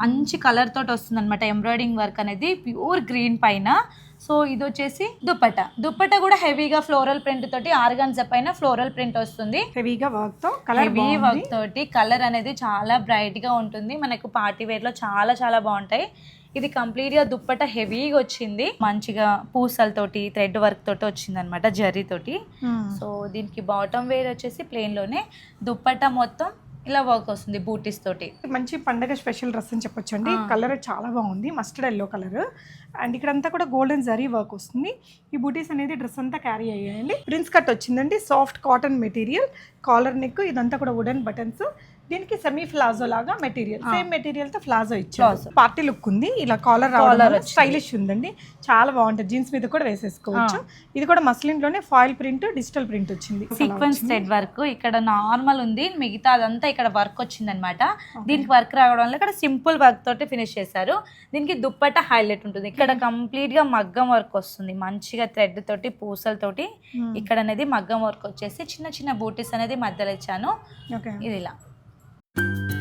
మంచి కలర్ తోటి వస్తుంది అనమాట ఎంబ్రాయిడింగ్ వర్క్ అనేది ప్యూర్ గ్రీన్ పైన. సో ఇది వచ్చేసి దుప్పట. దుప్పట కూడా హెవీగా ఫ్లోరల్ ప్రింట్ తోటి ఆర్గాన్జా పైన ఫ్లోరల్ ప్రింట్ వస్తుంది. హెవీగా వర్క్తో కలర్ హెవీ వర్క్ తోటి కలర్ అనేది చాలా బ్రైట్గా ఉంటుంది. మనకు పార్టీ వేర్లో చాలా చాలా బాగుంటాయి. ఇది కంప్లీట్గా దుప్పట హెవీగా వచ్చింది. మంచిగా పూసలతోటి థ్రెడ్ వర్క్ తోటి వచ్చింది అనమాట జరీ తోటి సో దీనికి బాటమ్ వేర్ వచ్చేసి ప్లెయిన్లోనే. దుప్పట మొత్తం ఇలా వర్క్ వస్తుంది బూటీస్ తోటి. మంచి పండగ స్పెషల్ డ్రెస్ అని చెప్పొచ్చు అండి కలర్ చాలా బాగుంది. మస్టర్డ్ ఎల్లో కలర్ అండ్ ఇక్కడంతా కూడా గోల్డెన్ జరీ వర్క్ వస్తుంది. ఈ బూటీస్ అనేది డ్రెస్ అంతా క్యారీ అయ్యాయండి. ప్రిన్స్ కట్ వచ్చిందండి. Soft cotton material collar neck ఇదంతా కూడా వుడెన్ బటన్స్ దీనికి సెమీ ఫ్లాజో లాగా మెటీరియల్ సేమ్ మెటీరియల్తో ఫ్లాజో ఇచ్చారు. పార్టీ లుక్ ఉంది. ఇలా కాలర్ రావడం స్టైలిష్ ఉందండి. చాలా బాగుంటుంది. జీన్స్ మీద కూడా వేసేసుకోవచ్చు. ఇది కూడా మస్లిన్లోనే ఫాయిల్ ప్రింట్ డిజిటల్ ప్రింట్ వచ్చింది. సీక్వెన్స్ థ్రెడ్ వర్క్ ఇక్కడ నార్మల్ ఉంది. మిగతా అదంతా ఇక్కడ వర్క్ వచ్చింది అనమాట దీనికి వర్క్ రావడం వల్ల ఇక్కడ సింపుల్ వర్క్ తోటి ఫినిష్ చేశారు. దీనికి దుప్పట హైలైట్ ఉంటుంది. ఇక్కడ కంప్లీట్గా మగ్గం వర్క్ వస్తుంది. మంచిగా థ్రెడ్ తోటి పూసలతోటి ఇక్కడ అనేది మగ్గం వర్క్ వచ్చేసి చిన్న చిన్న బూటీస్ అనేది మధ్యలో ఇచ్చాను. ఇది ఇలా. you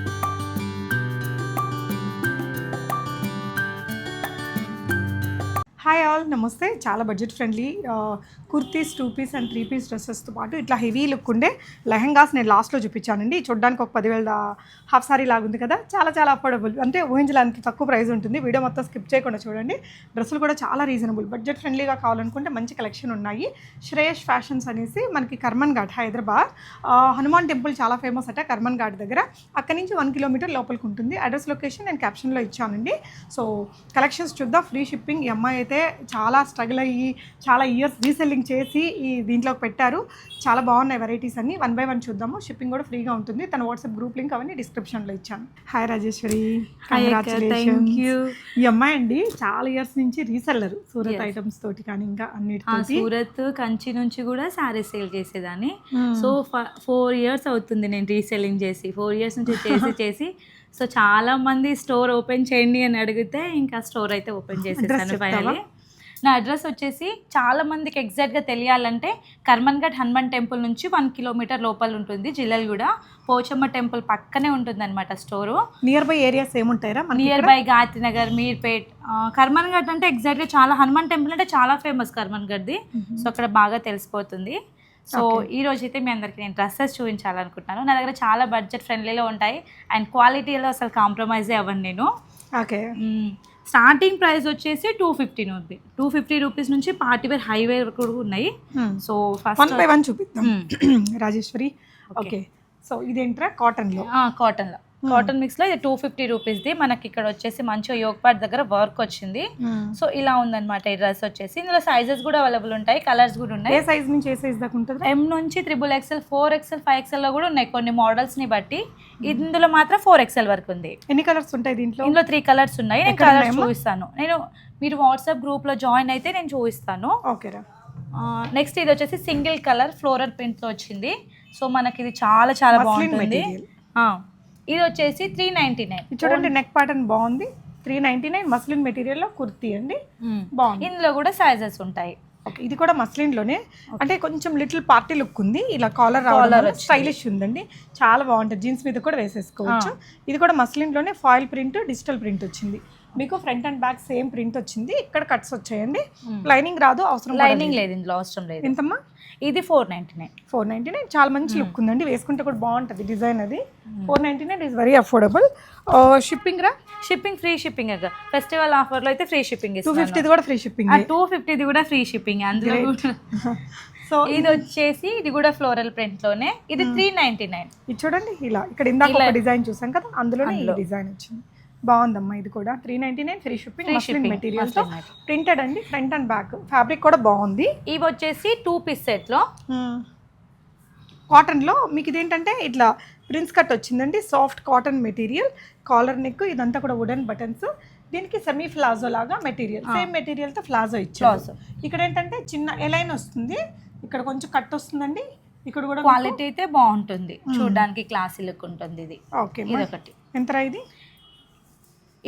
హాయ్ ఆల్ నమస్తే. చాలా budget friendly kurtis two piece and three piece డ్రెస్సెస్తో పాటు ఇట్లా హెవీ లుక్ ఉండే లెహంగాస్ నేను లాస్ట్లో చూపించానండి. చూడడానికి ఒక పదివేల హాఫ్ సారీ లాగా ఉంది కదా. చాలా చాలా అఫోర్డబుల్ అంటే ఊహించడానికి తక్కువ ప్రైస్ ఉంటుంది. వీడియో మొత్తం స్కిప్ చేయకుండా చూడండి. డ్రెస్సులు కూడా చాలా రీజనబుల్ బడ్జెట్ ఫ్రెండ్లీగా కావాలనుకుంటే మంచి కలెక్షన్ ఉన్నాయి. శ్రేయస్ ఫ్యాషన్స్ అనేసి మనకి కర్మన్ ఘాట్ హైదరాబాద్ హనుమాన్ టెంపుల్ చాలా ఫేమస్ అట కర్మన్ ఘాట్ దగ్గర. అక్కడి నుంచి వన్ కిలోమీటర్ లోపలికి ఉంటుంది. అడ్రస్ లొకేషన్ నేను క్యాప్షన్లో ఇచ్చానండి. సో కలెక్షన్స్ చూద్దాం. ఫ్రీ షిప్పింగ్ ఎంఐ అయితే అయితే చాలా స్ట్రగుల్ అయ్యి చాలా ఇయర్స్ రీసెల్లింగ్ చేసి ఈ దీంట్లోకి పెట్టారు. చాలా బాగున్నాయి వెరైటీస్ అన్ని. వన్ బై వన్ చూద్దాము. షిప్పింగ్ కూడా ఫ్రీగా ఉంటుంది. తన వాట్సాప్ గ్రూప్ లింక్ అవన్నీ డిస్క్రిప్షన్లో ఇచ్చాను. హాయ్ రాజేశ్వరి. ఈ అమ్మాయి అండి చాలా ఇయర్స్ నుంచి రీసెల్లర్ సూరత్ ఐటమ్స్ తోటి కానీ ఇంకా ఆ, అన్నిటితో సూరత్ కంచి నుంచి కూడా శారీస్ సేల్ చేసేదాన్ని. సో ఫోర్ ఇయర్స్ అవుతుంది నేను రీసెల్లింగ్ చేసి. ఫోర్ ఇయర్స్ నుంచి చేసి చేసి. సో చాలా మంది స్టోర్ ఓపెన్ చేయండి అని అడిగితే ఇంకా స్టోర్ అయితే ఓపెన్ చేసేసాను చెప్తావా? నా అడ్రస్ వచ్చేసి చాలా మందికి ఎగ్జాక్ట్గా తెలియాలంటే కర్మన్ఘట్ హనుమాన్ టెంపుల్ నుంచి వన్ కిలోమీటర్ లోపల ఉంటుంది జిల్లల్గూడ. పోచమ్మ టెంపుల్ పక్కనే ఉంటుంది అనమాట స్టోరు. నియర్ బై ఏరియాస్ ఏముంటాయిరా నియర్ బై గాయత్రి నగర్ మీర్పేట్ కర్మన్ ఘట్ అంటే ఎగ్జాక్ట్గా చాలా హనుమాన్ టెంపుల్ అంటే చాలా ఫేమస్ కర్మన్ ఘట్ది సో అక్కడ బాగా తెలిసిపోతుంది. సో ఈ రోజు అయితే మీ అందరికి నేను డ్రెస్సెస్ చూపించాలనుకుంటున్నాను. నా దగ్గర చాలా బడ్జెట్ ఫ్రెండ్లీలో ఉంటాయి. అండ్ క్వాలిటీలో అసలు కాంప్రమైజే అవ్వను నేను. ఓకే స్టార్టింగ్ ప్రైస్ వచ్చేసి టూ ఫిఫ్టీన్ ఉంది టూ ఫిఫ్టీ రూపీస్ నుంచి పార్టీ వేర్ హైవే కూడా ఉన్నాయి. So one first by one చూపిద్దాం. రాజేశ్వరి. ఓకే సో ఇదేంట్రా? కాటన్లో. కాటన్లో కాటన్ మిక్స్లో ఇది టూ ఫిఫ్టీ రూపీస్ది మనకి ఇక్కడ వచ్చేసి మంచిగా యోగపాట్ దగ్గర వర్క్ వచ్చింది. సో ఇలా ఉందన్నమాట ఈ డ్రెస్ వచ్చేసి. ఇందులో సైజెస్ కూడా అవైలబుల్ ఉంటాయి కలర్స్ కూడా ఏ ఉన్నాయి సైజ్ నుంచి ఏ సైజ్ దాకా ఉంటుంది? ఎం నుంచి triple XL four XL five ఎక్స్ఎల్లో కూడా ఉన్నాయి కొన్ని మోడల్స్ని బట్టి. ఇందులో మాత్రం ఫోర్ ఎక్స్ఎల్ వరకు ఉంది. ఎన్ని కలర్స్ ఉంటాయి దీంట్లో? ఇందులో త్రీ కలర్స్ ఉన్నాయి. నేను కలర్స్? చూపిస్తాను. నేను మీరు వాట్సాప్ గ్రూప్లో జాయిన్ అయితే నేను చూపిస్తాను. ఓకేరా నెక్స్ట్ ఇది వచ్చేసి సింగిల్ కలర్ ఫ్లోరల్ ప్రింట్తో వచ్చింది. సో మనకి ఇది చాలా చాలా బాగుంటుంది. ఇది వచ్చేసి త్రీ నైన్టీ నైన్ చూడండి నెక్ ప్యాటర్న్ బాగుంది. త్రీ నైన్టీ నైన్ మస్లిన్ మెటీరియల్లో కుర్తీ అండి. బాగుంది. ఇందులో కూడా సైజెస్ ఉంటాయి. ఇది కూడా మస్లిన్లోనే. అంటే కొంచెం లిటిల్ పార్టీ లుక్ ఉంది. ఇలా కాలర్ రావడం స్టైలిష్ ఉందండి. చాలా బాగుంటుంది. జీన్స్ మీద కూడా వేసేసుకోవచ్చు. ఇది కూడా మస్లిన్లోనే ఫాయిల్ ప్రింట్ డిజిటల్ ప్రింట్ వచ్చింది. మీకు front and back same print వచ్చింది. ఇక్కడ కట్స్ వచ్చాయండి. లైనింగ్ రాదు అవసరం లైనింగ్ లేదు ఇందులో అవసరం లేదు. ఎంతమ్మా? ఇది four ninety nine four ninety nine చాలా మంచి లుక్ ఉందండి. వేసుకుంటే కూడా బాగుంటుంది డిజైన్ అది. Four ninety nine is very affordable shipping రా? షిప్పింగ్ ఫ్రీ షిప్పింగ్ ఫెస్టివల్ ఆఫర్లో అయితే ఫ్రీ షిప్పింగ్ టూ ఫిఫ్టీది కూడా ఫ్రీ షిప్పింగ్ టూ ఫిఫ్టీది కూడా ఫ్రీ షిప్పింగ్ అందులో సో ఇది వచ్చేసి ఇది కూడా ఫ్లోరల్ ప్రింట్లోనే. ఇది త్రీ నైన్టీ నైన్ ఇది చూడండి ఇలా. ఇక్కడ ఇందాక డిజైన్ చూసాం కదా అందులోనే డిజైన్ వచ్చింది. బాగుందమ్మా ఇది కూడా. Three ninety nine free shipping muslin shipping, మెటీరియల్తో muslin material. ప్రింటెడ్ అండి ఫ్రంట్ అండ్ బ్యాక్ ఫ్యాబ్రిక్ కూడా బాగుంది. ఇవి వచ్చేసి టూ పీస్ సెట్లో. కాటన్లో మీకు ఇదేంటంటే ఇట్లా ప్రిన్స్ కట్ వచ్చిందండి soft cotton material collar neck ఇదంతా కూడా వుడెన్ బటన్స్ దీనికి సెమీ ఫ్లాజో లాగా మెటీరియల్ సేమ్ మెటీరియల్తో ఫ్లాజో ఇచ్చారు. ఇక్కడ ఏంటంటే చిన్న ఎలైన్ వస్తుంది. ఇక్కడ కొంచెం కట్ వస్తుందండి. ఇక్కడ కూడా క్వాలిటీ అయితే బాగుంటుంది. చూడడానికి క్లాసీ లుక్ ఉంటుంది ఇది. ఓకే ఇది ఒకటి. ఎంతరా ఇది?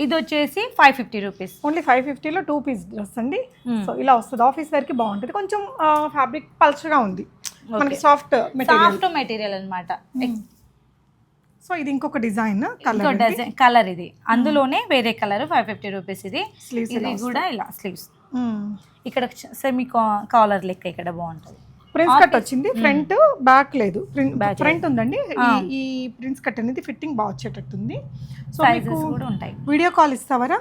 ఇది వచ్చేసి five fifty rupees only five ఫిఫ్టీలో టూ పీస్ డ్రెస్ అండి. సో ఇలా వస్తుంది. ఆఫీస్ వేర్కి బాగుంటుంది. కొంచెం ఫ్యాబ్రిక్ పల్చగా ఉంది. మనకి సాఫ్ట్ సాఫ్ట్ మెటీరియల్ అనమాట సో ఇది ఇంకొక డిజైన్ కలర్ డజన్ కలర్ ఇది. అందులోనే వేరే కలర్ ఫైవ్ ఫిఫ్టీ రూపీస్ ఇది. ఇది కూడా ఇలా స్లీవ్స్ ఇక్కడ సెమీ కాలర్ లెక్క ఇక్కడ బాగుంటుంది. ప్రిన్స్ కట్ వచ్చింది. ఫ్రంట్ బ్యాక్ లేదు. ఫ్రంట్ ఉందండి. ఈ- ప్రిన్స్ కట్ అనేది ఫిట్టింగ్ బాగా వచ్చేటట్టుంది. సో కూడా ఉంటాయి. వీడియో కాల్ ఇస్తావరా?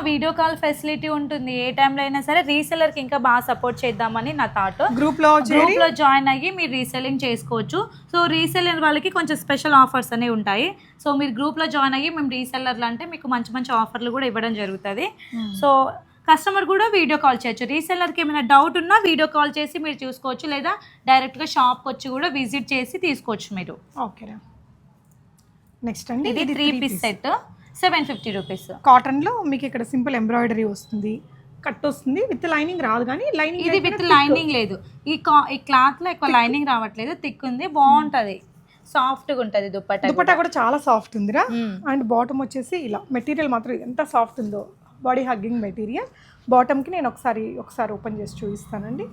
వీడియో కాల్ ఫెసిలిటీ ఉంటుంది. ఏ టైంలో అయినా సరే రీసెలర్కి ఇంకా బాగా సపోర్ట్ చేద్దామని నా థాట్ గ్రూప్లో గ్రూప్లో జాయిన్ అయ్యి మీరు రీసెల్లింగ్ చేసుకోవచ్చు. సో రీసెల్లర్ వాళ్ళకి కొంచెం స్పెషల్ ఆఫర్స్ అనేవి ఉంటాయి. సో మీరు గ్రూప్లో జాయిన్ అయ్యి మేము రీసెల్లర్లు అంటే మీకు మంచి మంచి ఆఫర్లు కూడా ఇవ్వడం జరుగుతుంది. సో కస్టమర్ కూడా వీడియో కాల్ చేయొచ్చు. రీసెల్లర్కి ఏమైనా డౌట్ ఉన్నా వీడియో కాల్ చేసి మీరు చూసుకోవచ్చు లేదా డైరెక్ట్గా షాప్కి వచ్చి కూడా విజిట్ చేసి తీసుకోవచ్చు మీరు. ఓకేరా నెక్స్ట్ అండి ఇది three piece set seven fifty rupees. కాటన్లో మీకు ఇక్కడ సింపుల్ ఎంబ్రాయిడరీ వస్తుంది కట్ వస్తుంది విత్ లైనింగ్ రాదు కానీ లైనింగ్ ఇది విత్ లైనింగ్ లేదు. ఈ కా ఈ క్లాత్లో ఎక్కువ లైనింగ్ రావట్లేదు థిక్ ఉంది బాగుంటది. సాఫ్ట్గా ఉంటది దుప్పట దుపట్టా కూడా. చాలా సాఫ్ట్ ఉందిరా. అండ్ బాటమ్ వచ్చేసి ఇలా మెటీరియల్ మాత్రం ఎంత సాఫ్ట్ ఉందో. Body hugging material. బాటమ్కి నేను ఒకసారి ఒకసారి ఓపెన్ చేసి చూపిస్తానండి.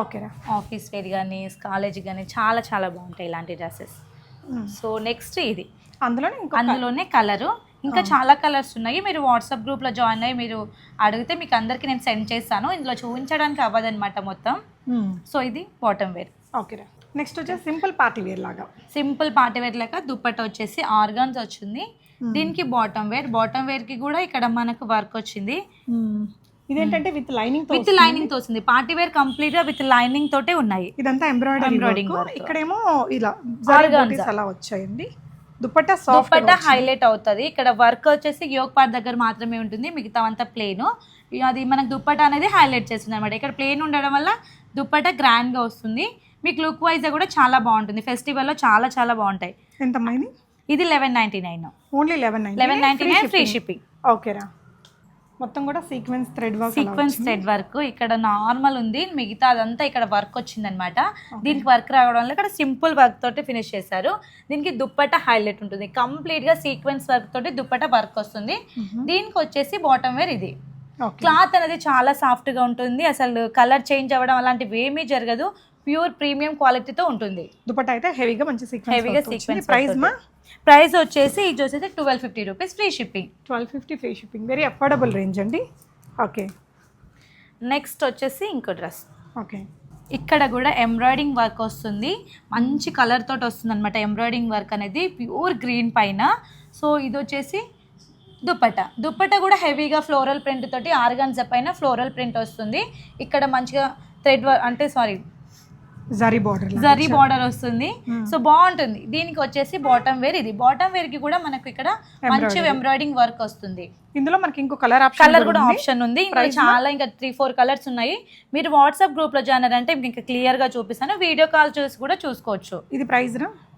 ఓకేరా ఆఫీస్ వేర్ కానీ కాలేజ్ కానీ చాలా చాలా బాగుంటాయి ఇలాంటి డ్రెస్సెస్. సో నెక్స్ట్ ఇది. అందులోనే అందులోనే కలరు. ఇంకా చాలా కలర్స్ ఉన్నాయి. మీరు వాట్సాప్ గ్రూప్లో జాయిన్ అయ్యి మీరు అడిగితే మీకు అందరికీ నేను సెండ్ చేస్తాను. ఇందులో చూపించడానికి అవ్వదన్నమాట మొత్తం. సో ఇది బాటమ్ వేర్. ఓకేరా. నెక్స్ట్ వచ్చేసి సింపుల్ పార్టీ వేర్ లాగా. సింపుల్ పార్టీ వేర్ లెక్క దుప్పట వచ్చేసి ఆర్గాన్స్ వచ్చింది. దీనికి బాటమ్ వేర్ బాటమ్ వేర్కి కూడా ఇక్కడ మనకు వర్క్ వచ్చింది. ఇదేంటంటే విత్ లైనింగ్ విత్ లైనింగ్తో వస్తుంది. పార్టీ వేర్ కంప్లీట్గా విత్ లైనింగ్ తోటే ఉన్నాయి. ఇదంతా ఎంబ్రాయిడరీ work. ఇక్కడేమో ఇలా అలా వచ్చాయండి. దుపట్టా సాఫ్ట్ దుప్పట హైలైట్ అవుతుంది. ఇక్కడ వర్క్ వచ్చేసి యోగ్ పార్ట్ దగ్గర మాత్రమే ఉంటుంది. మిగతా అంతా ప్లేన్ అది మనకు దుప్పట అనేది హైలైట్ చేస్తుంది అనమాట ఇక్కడ ప్లేన్ ఉండడం వల్ల దుప్పట గ్రాండ్గా వస్తుంది. మీకు లుక్ వైజ్ కూడా చాలా బాగుంటుంది. ఫెస్టివల్లో చాలా చాలా బాగుంటాయి. ఇది eleven ninety nine only eleven eleven ninety nine free shipping ఓకేరా మొత్తం కూడా sequence thread work sequence thread work ఇక్కడ నార్మల్ ఉంది మిగతా అదంతా ఇక్కడ వర్క్ వచ్చిందనమాట దీనికి వర్క్ రావడం వల్ల ఇక్కడ సింపుల్ వర్క్ తోటి ఫినిష్ చేశారు. దీనికి దుప్పట హైలైట్ ఉంటుంది. కంప్లీట్గా సీక్వెన్స్ వర్క్ తోటి దుప్పట వర్క్ వస్తుంది. దీనికి వచ్చేసి బాటమ్ వేర్ ఇది. క్లాత్ అనేది చాలా సాఫ్ట్గా ఉంటుంది. అసలు కలర్ చేంజ్ అవ్వడం అలాంటివి ఏమీ జరగదు. ప్యూర్ ప్రీమియం క్వాలిటీతో ఉంటుంది. దుపట్టా అయితే హెవీగా మంచి హెవీగా సీక్వెన్స్ సీక్వెన్స్ ప్రైస్ మా? ప్రైస్ వచ్చేసి ఇది వచ్చేసి twelve fifty rupees free shipping twelve fifty free shipping very affordable range అండి. ఓకే నెక్స్ట్ వచ్చేసి ఇంకో డ్రెస్ ఓకే ఇక్కడ కూడా ఎంబ్రాయిడింగ్ వర్క్ వస్తుంది. మంచి కలర్ తోటి వస్తుంది అనమాట ఎంబ్రాయిడింగ్ వర్క్ అనేది. ప్యూర్ గ్రీన్ పైన. సో ఇది వచ్చేసి దుప్పట దుప్పట కూడా హెవీగా ఫ్లోరల్ ప్రింట్ తోటి ఆర్గాన్జా పైన ఫ్లోరల్ ప్రింట్ వస్తుంది. ఇక్కడ మంచిగా థ్రెడ్ అంటే sorry zari border zari border వస్తుంది. Hmm. సో బాగుంటుంది. దీనికి వచ్చేసి బాటమ్ వేర్ ఇది. బాటమ్ వేర్కి కూడా మనకు ఇక్కడ మంచి ఎంబ్రాయిడింగ్ వర్క్ వస్తుంది. ఇందులో మనకి ఇంకో కలర్ ఆప్షన్ కలర్ కూడా ఆప్షన్ ఉంది. ఇంకా చాలా ఇంకా త్రీ ఫోర్ కలర్స్ ఉన్నాయి. మీరు వాట్సాప్ గ్రూప్లో జాయిన్ అంటే ఇంకా క్లియర్గా చూపిస్తాను. వీడియో కాల్ చూసి కూడా చూసుకోవచ్చు. ఇది ప్రైస్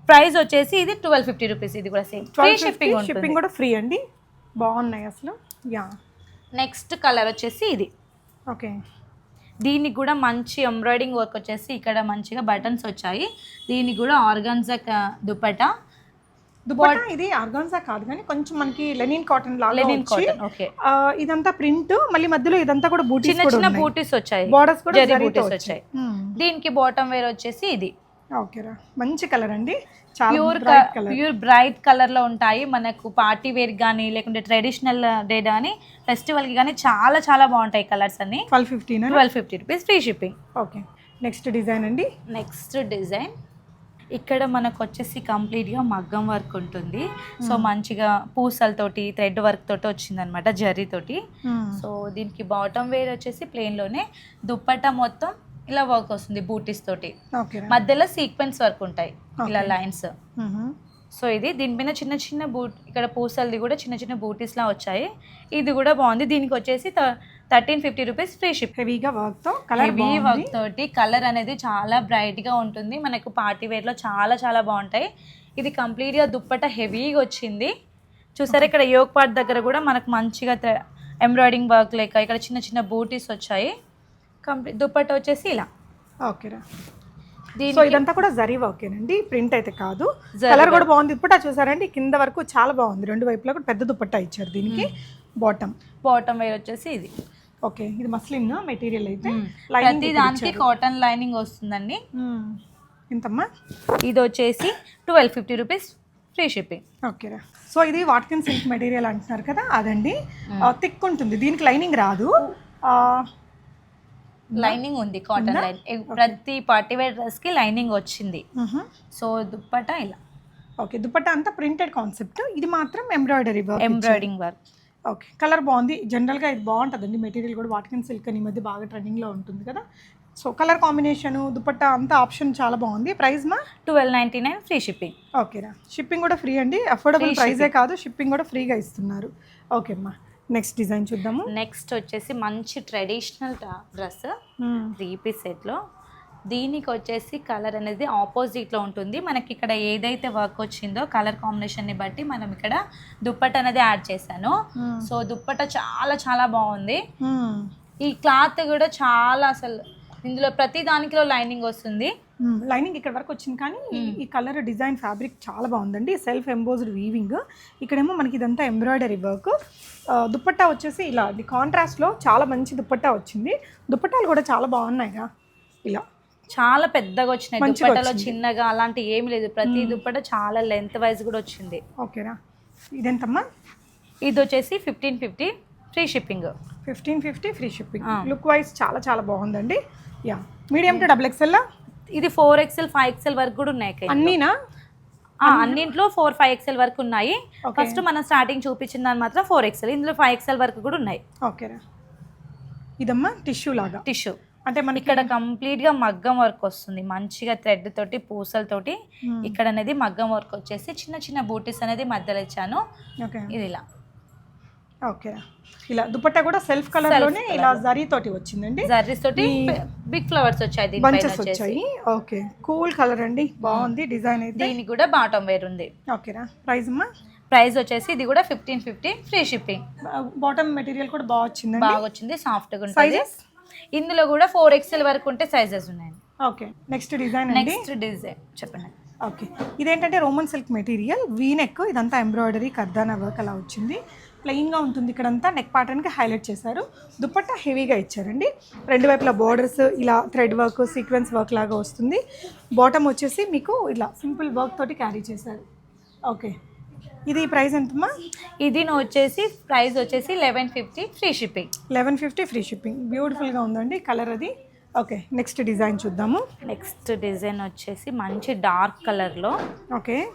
ప్రైస్ వచ్చేసి ఇది ట్వెల్వ్ ఫిఫ్టీ రూపీస్ ఇది కూడా సేమ్ ఫ్రీ షిప్పింగ్ షిప్పింగ్ కూడా ఫ్రీ అండి. బాగున్నాయి అసలు. యా నెక్స్ట్ కలర్ వచ్చేసి ఇది. ఓకే దీనికి కూడా మంచి ఎంబ్రాయిడింగ్ వర్క్ వచ్చేసి ఇక్కడ మంచిగా బటన్స్ వచ్చాయి. దీనికి కూడా ఆర్గాన్జా దుపట్టా. దుపట్టా ఇది ఆర్గాన్జా కాదు కానీ కొంచెం మనకి linen cotton linen cotton okay. ఇదంతా ప్రింట్ మళ్ళీ మధ్యలో ఇదంతా కూడా బూటీస్ చిన్న చిన్న బూటీస్ వచ్చాయి. బార్డర్స్ కూడా బూటీస్ వచ్చాయి. వచ్చాయి. దీనికి బాటమ్ వేర్ వచ్చేసి ఇది. ఓకేరా మంచి కలర్ అండి. ప్యూర్ ప్యూర్ బ్రైట్ కలర్లో ఉంటాయి. మనకు పార్టీ వేర్ కానీ లేకుంటే ట్రెడిషనల్ డే కానీ ఫెస్టివల్కి కానీ చాలా చాలా బాగుంటాయి కలర్స్ అన్ని. Twelve fifteen twelve fifty rupees free shipping. Okay. Next design అండి. Next design. ఇక్కడ మనకు వచ్చేసి కంప్లీట్గా మగ్గం వర్క్ ఉంటుంది. సో మంచిగా పూసలతోటి థ్రెడ్ వర్క్ తోటి వచ్చిందనమాట జరీతోటి సో దీనికి బాటమ్ వేర్ వచ్చేసి ప్లెయిన్లోనే దుప్పట్టా మొత్తం ఇలా వర్క్ వస్తుంది బూటీస్ తోటి. మధ్యలో సీక్వెన్స్ వర్క్ ఉంటాయి. ఇలా. లైన్స్ సో ఇది దీనిపైన చిన్న చిన్న బూట్ ఇక్కడ పూసలది కూడా చిన్న చిన్న బూటీస్ లా వచ్చాయి. ఇది కూడా బాగుంది. దీనికి వచ్చేసి thirteen fifty rupees free ship హెవీగా వర్క్తో కలర్ హెవీ వర్క్ తోటి కలర్ అనేది చాలా బ్రైట్గా ఉంటుంది. మనకు పార్టీ వేర్లో చాలా చాలా బాగుంటాయి. ఇది కంప్లీట్గా దుప్పట హెవీగా వచ్చింది. చూసారా ఇక్కడ యోగ్ పార్ట్ దగ్గర కూడా మనకు మంచిగా ఎంబ్రాయిడింగ్ వర్క్ లేక ఇక్కడ చిన్న చిన్న బూటీస్ వచ్చాయి. కంప్లీట్ దుప్పట వచ్చేసి ఇలా. ఓకేరా సో ఇదంతా కూడా జరీ వర్కేనండి ప్రింట్ అయితే కాదు. కలర్ కూడా బాగుంది. దుప్పట్టా చూసారండి? కింద వరకు చాలా బాగుంది. రెండు వైపులా కూడా పెద్ద దుప్పట్టా ఇచ్చారు దీనికి. బాటమ్. బాటమ్ వేర్ వచ్చేసి ఇది. ఓకే ఇది మస్లిన్ మెటీరియల్ అయితే. ప్రతి దానికి కాటన్ లైనింగ్ వస్తుందండి. ఇంతమ్మా ఇది వచ్చేసి twelve fifty rupees free shipping. ఓకేరా సో ఇది వాట్కిన్ సిల్క్ మెటీరియల్ అంటున్నారు కదా అదండి. థిక్ ఉంటుంది. దీనికి లైనింగ్ రాదు. లైనింగ్ ఉంది కాటన్ లైన్. ప్రతి పార్టీ వేర్ డ్రెస్కి లైనింగ్ వచ్చింది. సో దుప్పట ఇలా. ఓకే దుపట్టా అంతా ప్రింటెడ్ కాన్సెప్ట్. ఇది మాత్రం embroidery work embroidering work. Okay colour బాగుంది. జనరల్గా ఇది బాగుంటుందండి. మెటీరియల్ కూడా వాటికన్ సిల్క్ అని ఈ మధ్య బాగా ట్రెండింగ్లో ఉంటుంది కదా. సో కలర్ కాంబినేషన్ దుపట్టా అంతా ఆప్షన్ చాలా బాగుంది. ప్రైస్ మా? Twelve ninety nine free shipping. ఓకేనా షిప్పింగ్ కూడా ఫ్రీ అండి. అఫోర్డబుల్ ప్రైజే కాదు. షిప్పింగ్ కూడా ఫ్రీగా ఇస్తున్నారు. ఓకే అమ్మా నెక్స్ట్ డిజైన్ చూద్దాము నెక్స్ట్ వచ్చేసి మంచి ట్రెడిషనల్ డ్రెస్ మ్మ్. త్రీ పీస్ సెట్లో దీనికి వచ్చేసి కలర్ అనేది ఆపోజిట్లో ఉంటుంది మనకి ఇక్కడ ఏదైతే వర్క్ వచ్చిందో కలర్ కాంబినేషన్ని బట్టి మనం ఇక్కడ దుప్పట్ అనేది యాడ్ చేశాను మ్మ్. సో దుప్పట చాలా చాలా బాగుంది మ్మ్. ఈ క్లాత్ కూడా చాలా అసలు ఇందులో ప్రతి దానికిలో లైనింగ్ వస్తుంది. లైనింగ్ ఇక్కడ వరకు వచ్చింది కానీ ఈ- కలర్ డిజైన్ ఫ్యాబ్రిక్ చాలా బాగుందండి. Self embossed weaving. ఇక్కడేమో మనకి ఇదంతా ఎంబ్రాయిడరీ వర్క్. దుపట్టా వచ్చేసి ఇలా అది కాంట్రాస్ట్లో చాలా మంచి దుపట్టా వచ్చింది. దుపట్టాలు కూడా చాలా బాగున్నాయిగా ఇలా. చాలా పెద్దగా వచ్చినాయి. వచ్చింది. చిన్నగా అలాంటి ఏమి లేదు. ప్రతి దుప్పట చాలా లెంత్ వైజ్ కూడా వచ్చింది. ఓకేనా ఇదెంతమ్మా? ఇది వచ్చేసి fifteen fifty free shipping fifteen fifty free shipping. Look wise చాలా చాలా బాగుందండి. Yeah medium to double XL ఇది ఫోర్ ఎక్స్ఎల్ ఫైవ్ ఎక్స్ఎల్ వరకు కూడా ఉన్నాయి. అన్నీనా? అన్నింట్లో ఫోర్ ఫైవ్ ఎక్స్ఎల్ వరకు ఉన్నాయి. ఫస్ట్ మనం స్టార్టింగ్ చూపించిన దాని మాత్రం ఫోర్ ఎక్స్ఎల్ ఇందులో ఫైవ్ ఎక్స్ఎల్ వరకు కూడా ఉన్నాయి. ఓకేరా ఇదమ్మా టిష్యూ లాగా. టిష్యూ అంటే మనకి ఇక్కడ కంప్లీట్గా మగ్గం వర్క్ వస్తుంది. మంచిగా థ్రెడ్ తోటి పూసలతోటి Hmm. ఇక్కడ అనేది మగ్గం వర్క్ వచ్చేసి చిన్న చిన్న బూటీస్ అనేది మధ్యలో ఇచ్చాను. ఇది ఇలా. ఓకేరా ఇలా దుపట్టా కూడా సెల్ఫ్ కలర్లోనే. ఇలా జరీ తోటి వచ్చిందండి. జర్రీస్ తోటి బిగ్ ఫ్లవర్స్ వచ్చాయి బంచెస్ వచ్చాయి. ఓకే. కూల్ కలర్ అండి. బాగుంది. డిజైన్ అయితే. దీనికి కూడా బాటమ్ వేర్ ఉంది. ఓకేరా. ప్రైస్ అమ్మా? ప్రైస్ వచ్చేసి ఇది కూడా fifteen fifty free shipping. Bottom material కూడా బాగా వచ్చిందండి. బాగా వచ్చింది. సాఫ్ట్గా ఉంటుంది? ఇందులో కూడా ఫోర్ ఎక్స్ఎల్ వరకు ఉంటే సైజెస్ ఉన్నాయి. Okay. Next design next design చెప్పండి. ఓకే. ఇదేంటంటే Roman silk material V neck ఇదంతా ఎంబ్రాయిడరీ కర్దానా వర్క్ అలా వచ్చింది. ప్లెయిన్గా ఉంటుంది ఇక్కడంతా. నెక్ ప్యాటర్న్కి హైలైట్ చేశారు. దుపట్టా హెవీగా ఇచ్చారండి. రెండు వైపులా బోర్డర్స్ ఇలా థ్రెడ్ వర్క్ సీక్వెన్స్ వర్క్ లాగా వస్తుంది. బాటమ్ వచ్చేసి మీకు ఇలా సింపుల్ వర్క్ తోటి క్యారీ చేశారు. ఓకే. ఇది ప్రైస్ ఎంతమ్మా? ఇది వచ్చేసి ప్రైస్ వచ్చేసి eleven fifty free shipping. Eleven fifty free shipping. బ్యూటిఫుల్గా ఉందండి కలర్ అది. ఓకే నెక్స్ట్ డిజైన్ చూద్దాము. నెక్స్ట్ డిజైన్ వచ్చేసి మంచి డార్క్ కలర్లో. ఓకే.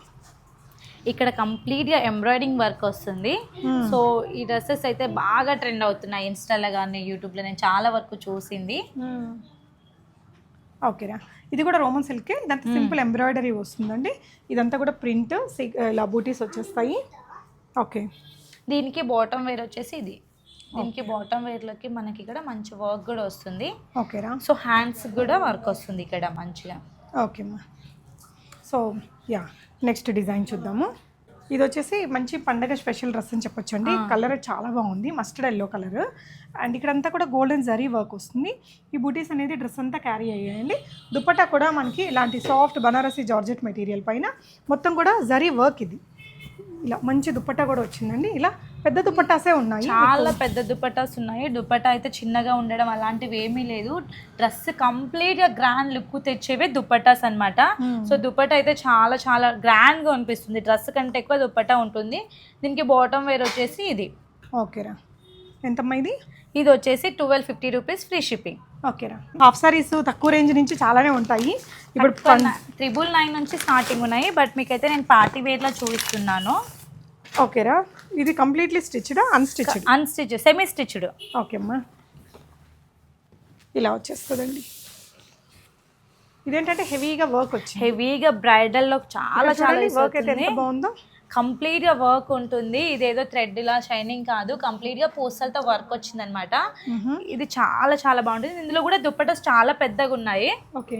ఇక్కడ కంప్లీట్గా ఎంబ్రాయిడింగ్ వర్క్ వస్తుంది. Hmm. సో ఈ డ్రెస్సెస్ అయితే బాగా ట్రెండ్ అవుతున్నాయి. ఇన్స్టాలో కానీ యూట్యూబ్లో నేను చాలా వరకు చూసింది. ఓకేరా ఇది కూడా రోమన్ సిల్క్ ఇదంతా సింపుల్ ఎంబ్రాయిడరీ వస్తుందండి. ఇదంతా కూడా ప్రింట్ ఇలా బూటీస్ వచ్చేస్తాయి. ఓకే దీనికి బాటమ్ వేర్ వచ్చేసి ఇది. దీనికి బాటమ్ వేర్లోకి మనకి ఇక్కడ మంచి వర్క్ కూడా వస్తుంది. ఓకేరా సో హ్యాండ్స్ కూడా వర్క్ వస్తుంది ఇక్కడ మంచిగా. ఓకేమ్మా సో యా నెక్స్ట్ డిజైన్ చూద్దాము. ఇది వచ్చేసి మంచి పండగ స్పెషల్ డ్రెస్ అని చెప్పొచ్చండి కలర్ చాలా బాగుంది. మస్టర్డ్ ఎల్లో కలర్ అండ్ ఇక్కడంతా కూడా గోల్డెన్ జరీ వర్క్ వస్తుంది. ఈ బూటీస్ అనేది డ్రెస్ అంతా క్యారీ అయ్యాయండి. దుపట్టా కూడా మనకి ఇలాంటి సాఫ్ట్ బనారసి జార్జెట్ మెటీరియల్ పైన మొత్తం కూడా జరీ వర్క్ ఇది. ఇలా మంచి దుపట్టా కూడా వచ్చిందండి. ఇలా పెద్ద దుపట్టాసే ఉన్నాయి? చాలా పెద్ద దుపట్టాస్ ఉన్నాయి. దుపట్టా అయితే చిన్నగా ఉండడం అలాంటివి ఏమీ లేదు. డ్రెస్ కంప్లీట్గా గ్రాండ్ లుక్ తెచ్చేవే దుపట్టాస్ అన్నమాట. Hmm. సో దుపట్టా అయితే చాలా చాలా గ్రాండ్గా అనిపిస్తుంది. డ్రెస్ కంటే ఎక్కువ దుపట్టా ఉంటుంది. దీనికి బాటమ్ వేర్ వచ్చేసి ఇది. ఓకేరా ఎంతమ్మా ఇది? ఇది వచ్చేసి twelve fifty rupees free shipping. ఓకేరా హాఫ్ సారీస్ తక్కువ రేంజ్ నుంచి చాలానే ఉంటాయి. ఇప్పుడు త్రిబుల్ నైన్ నుంచి స్టార్టింగ్ ఉన్నాయి. బట్ మీకైతే నేను పార్టీ వేర్లో చూపిస్తున్నాను. ఓకేరా ఇది completely stitched unstitched unstitch semi stitched okay అమ్మా. ఇలా వచ్చేస్తుందండి. ఇదేంటంటే హెవీగా వర్క్ వచ్చింది. హెవీగా బ్రైడల్లో చాలా చాలా వర్క్ అయితే ఎంత బాగుందో. కంప్లీట్గా వర్క్ ఉంటుంది. ఇదేదో థ్రెడ్ లా షైనింగ్ కాదు. కంప్లీట్గా పూసలతో వర్క్ వచ్చింది అనమాట మ్హూ. ఇది చాలా చాలా బాగుంటుంది. ఇందులో కూడా దుప్పటాస్ చాలా పెద్దగా ఉన్నాయి. ఓకే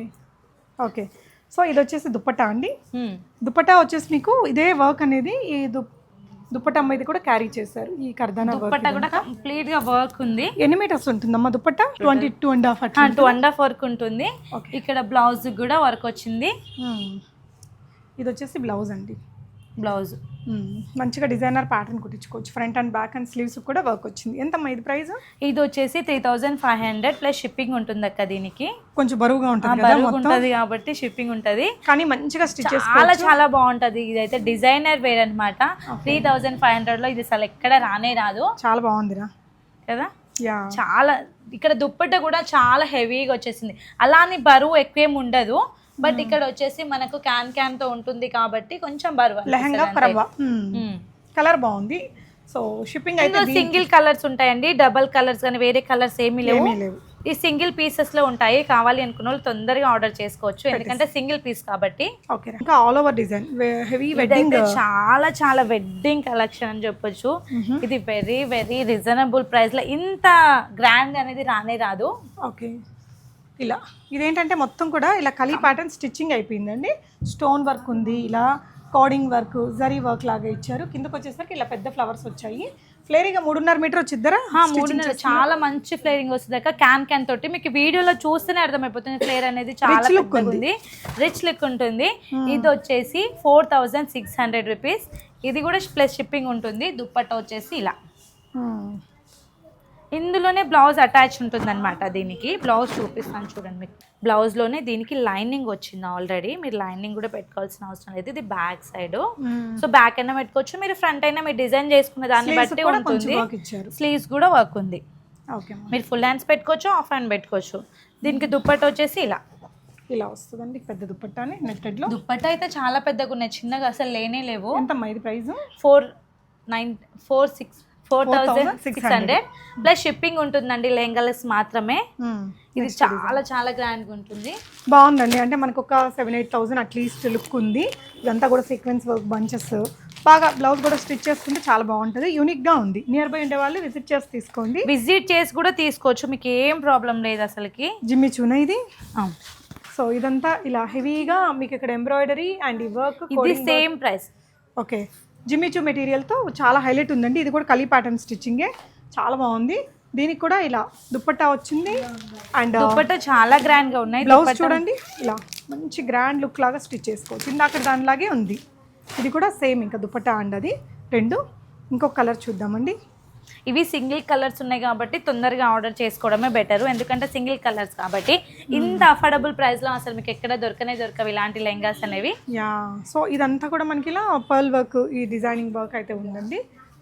ఓకే సో ఇది వచ్చేసి దుప్పటా అండి? దుప్పటా వచ్చేసి మీకు ఇదే వర్క్ అనేది ఈ దు దుప్పటా అమ్మ ఇది కూడా క్యారీ చేశారు. ఈ కర్దానా దుప్పట్టా కూడా కంప్లీట్గా వర్క్ ఉంది. ఎన్ని మీటర్స్ ఉంటుందమ్మా dupatta? Twenty two and half two and half work ఉంటుంది? ఇక్కడ బ్లౌజ్ కూడా వర్క్ వచ్చింది. మ్మ్. ఇది వచ్చేసి బ్లౌజ్ అండి. బ్లౌజ్. మంచిగా designer pattern కుట్టించుకోవచ్చు. Front and back and sleeves కూడా వర్క్ వచ్చింది. ఎంతమ్మా ఇది ప్రైస్? ఇది వచ్చేసి three thousand five hundred plus shipping ఉంటుంది అక్క దీనికి. కొంచెం బరువుగా ఉంటుంది బరువు ఉంటుంది కాబట్టి షిప్పింగ్ ఉంటుంది. కానీ మంచిగా స్టిచ్ చాలా చాలా బాగుంటది. ఇదైతే డిజైనర్ వేర్ అనమాట త్రీ థౌజండ్ ఫైవ్ హండ్రెడ్లో ఇది అసలు ఎక్కడ రానే రాదు. చాలా బాగుందిరా. కదా? యా. చాలా ఇక్కడ దుప్పట్ట కూడా చాలా హెవీగా వచ్చేసింది. అలా అని బరువు ఎక్కువేం ఉండదు. బట్ ఇక్కడ వచ్చేసి మనకు క్యాన్ క్యాన్తో ఉంటుంది కాబట్టి కొంచెం బరువు లెహంగా అనిపిస్తది పరవా అంతే. మ్మ్. కలర్ బాగుంది. సో షిప్పింగ్ అయితే సింగిల్ కలర్స్ ఉంటాయండి. డబల్ కలర్స్ కానీ వేరే కలర్స్ ఏమీ లేవు. ఈ సింగిల్ పీసెస్లో ఉంటాయి. కావాలి అనుకున్న వాళ్ళు తొందరగా ఆర్డర్ చేసుకోవచ్చు. ఎందుకంటే సింగిల్ పీస్ కాబట్టి. ఓకే. ఇంకా all over design heavy wedding చాలా చాలా వెడ్డింగ్ కలెక్షన్ అని చెప్పొచ్చు. ఇది వెరీ వెరీ రీజనబుల్ ప్రైస్లో ఇంత గ్రాండ్ అనేది రానే రాదు. ఓకే. ఇలా. ఇదేంటంటే మొత్తం కూడా ఇలా కలీ ప్యాటర్న్ స్టిచ్చింగ్ అయిపోయిందండి. స్టోన్ వర్క్ ఉంది ఇలా కోడింగ్ వర్క్ జరీ వర్క్ లాగా ఇచ్చారు. కిందకు వచ్చేసరికి ఇలా పెద్ద ఫ్లవర్స్ వచ్చాయి. ఫ్లేరీగా మూడున్నర మీటర్ వచ్చిద్దరా? మూడున్నర. చాలా మంచి ఫ్లేరింగ్ వస్తుంది అక్క. క్యాన్ క్యాన్ తోటి మీకు వీడియోలో చూస్తేనే అర్థమైపోతుంది. ఫ్లేర్ అనేది చాలా పెద్దగా ఉంది. రిచ్ లుక్ ఉంటుంది. ఇది వచ్చేసి four thousand six hundred rupees ఇది కూడా ప్లస్ షిప్పింగ్ ఉంటుంది. దుప్పట్ట వచ్చేసి ఇలా. ఇందులోనే బ్లౌజ్ అటాచ్ ఉంటుంది అనమాట దీనికి. బ్లౌజ్ చూపిస్తాను చూడండి మీకు. బ్లౌజ్లోనే దీనికి లైనింగ్ వచ్చింది ఆల్రెడీ. మీరు లైనింగ్ కూడా పెట్టుకోవాల్సిన అవసరం లేదు. ఇది బ్యాక్ సైడ్. సో బ్యాక్ అయినా పెట్టుకోవచ్చు. మీరు ఫ్రంట్ అయినా మీరు డిజైన్ చేసుకున్న దాన్ని బట్టి ఉంటుంది. స్లీవ్స్ కూడా వర్క్ ఉంది. ఓకే మీరు ఫుల్ హ్యాండ్స్ పెట్టుకోవచ్చు ఆఫ్ హ్యాండ్ పెట్టుకోవచ్చు. దీనికి దుప్పట్ట వచ్చేసి ఇలా. ఇలా వస్తుందండి. పెద్ద దుపట్టాని నెట్టెడ్లో. దుప్పట్ట అయితే చాలా పెద్దగా ఉన్నాయి చిన్నగా అసలు లేనే లేవు. ఇది price four nine four six four thousand 4,600. Six hundred. Plus shipping ఉంటుందండి లెంగలస్ మాత్రమే. ఇది చాలా చాలా గ్రాండ్గా ఉంటుంది. బాగుందండి. అంటే మనకు ఒక seven eight thousand at least look ఉంది. ఇదంతా కూడా సీక్వెన్స్ వర్క్ బంచెస్ బాగా బ్లౌజ్ కూడా స్టిచ్ చేసుకుంటే చాలా బాగుంటుంది. యూనిక్గా ఉంది. నియర్ బై ఉండే వాళ్ళు విజిట్ చేసి తీసుకోండి. విజిట్ చేసి కూడా తీసుకోవచ్చు. మీకు ఏం ప్రాబ్లం లేదు అసలుకి. జిమ్మి చూన ఇది? సో ఇదంతా ఇలా హెవీగా మీకు ఇక్కడ ఎంబ్రాయిడరీ అండ్ ఈ వర్క్ ఇది same price okay Jimmy Choo మెటీరియల్తో చాలా హైలైట్ ఉందండి. ఇది కూడా కలీ ప్యాటర్న్ స్టిచ్చింగే. చాలా బాగుంది. దీనికి కూడా ఇలా దుప్పట్టా వచ్చింది. అండ్ దుప్పట్ట చాలా గ్రాండ్గా ఉన్నాయి. బ్లౌజ్ చూడండి. ఇలా మంచి గ్రాండ్ లుక్ లాగా స్టిచ్ చేసుకోవచ్చు. ఇందాక దానిలాగే ఉంది. ఇది కూడా సేమ్ ఇంకా దుప్పట్టా అండ్ అది. రెండు. ఇంకొక కలర్ చూద్దామండి. ఇవి సింగిల్ కలర్స్ ఉన్నాయి కాబట్టి తొందరగా ఆర్డర్ చేసుకోవడమే బెటర్. ఎందుకంటే సింగిల్ కలర్స్ కాబట్టి ఇంత అఫోర్డబుల్ ప్రైస్లో అసలు మీకు ఎక్కడ దొరకనే దొరకవు ఇలాంటి లెంగాస్ అనేవి. యా. సో ఇదంతా కూడా మనకి ఇలా పర్ల్ వర్క్ ఈ డిజైనింగ్ వర్క్ అయితే ఉందండి.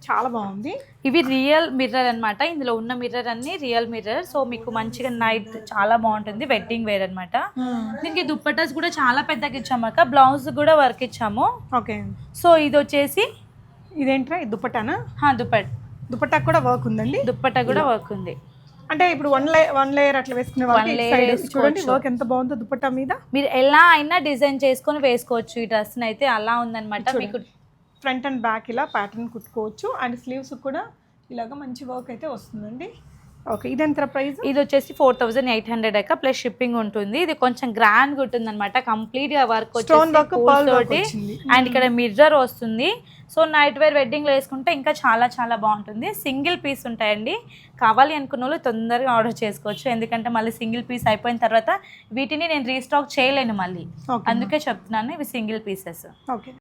చాలా బాగుంది. ఇవి రియల్ మిర్రర్ అన్నమాట. ఇందులో ఉన్న మిర్రర్ అన్ని రియల్ మిర్రర్. సో మీకు మంచిగా నైట్ చాలా బాగుంటుంది. వెడ్డింగ్ వేర్ అన్నమాట. దీనికి దుప్పటాస్ కూడా చాలా పెద్దగా ఇచ్చాము అక్క. బ్లౌజ్ కూడా వర్క్ ఇచ్చాము. ఓకే. సో ఇది వచ్చేసి ఇదేంట్రా? ఇది దుప్పటానా? దుప్పట్. దుప్పట్టా కూడా వర్క్ ఉందండి? దుప్పట్టా కూడా వర్క్ ఉంది. అంటే ఇప్పుడు వన్ లే వన్ లేయర్ అట్లా వేసుకునే వాళ్ళకి One ఇటు layer side వేసుకోవచ్చు. చూడండి వర్క్ ఎంత బాగుందో దుప్పట్టా మీద. మీరు ఎలా అయినా డిజైన్ చేసుకొని వేసుకోవచ్చు ఈ డ్రెస్ అయితే అలా ఉందన్నమాట. మీకు ఫ్రంట్ అండ్ బ్యాక్ ఇలా ప్యాటర్న్ కుట్టుకోవచ్చు. అండ్ స్లీవ్స్ కూడా ఇలాగ మంచి వర్క్ అయితే వస్తుందండి. ఓకే ఇది ఎంత ప్రైస్? ఇది వచ్చేసి ఫోర్ థౌసండ్ ఎయిట్ హండ్రెడ్ అక్క ప్లస్ షిప్పింగ్ ఉంటుంది. ఇది కొంచెం గ్రాండ్ ఉంటుంది అనమాట కంప్లీట్గా వర్క్ తోటి. అండ్ ఇక్కడ మిర్రర్ వస్తుంది. సో నైట్ వేర్ వెడ్డింగ్లో వేసుకుంటే ఇంకా చాలా చాలా బాగుంటుంది. సింగిల్ పీస్ ఉంటాయండి. కావాలి అనుకున్న వాళ్ళు తొందరగా ఆర్డర్ చేసుకోవచ్చు. ఎందుకంటే మళ్ళీ సింగిల్ పీస్ అయిపోయిన తర్వాత వీటిని నేను రీస్టాక్ చేయలేను మళ్ళీ. అందుకే చెప్తున్నాను ఇవి సింగిల్ పీసెస్ ఓకే.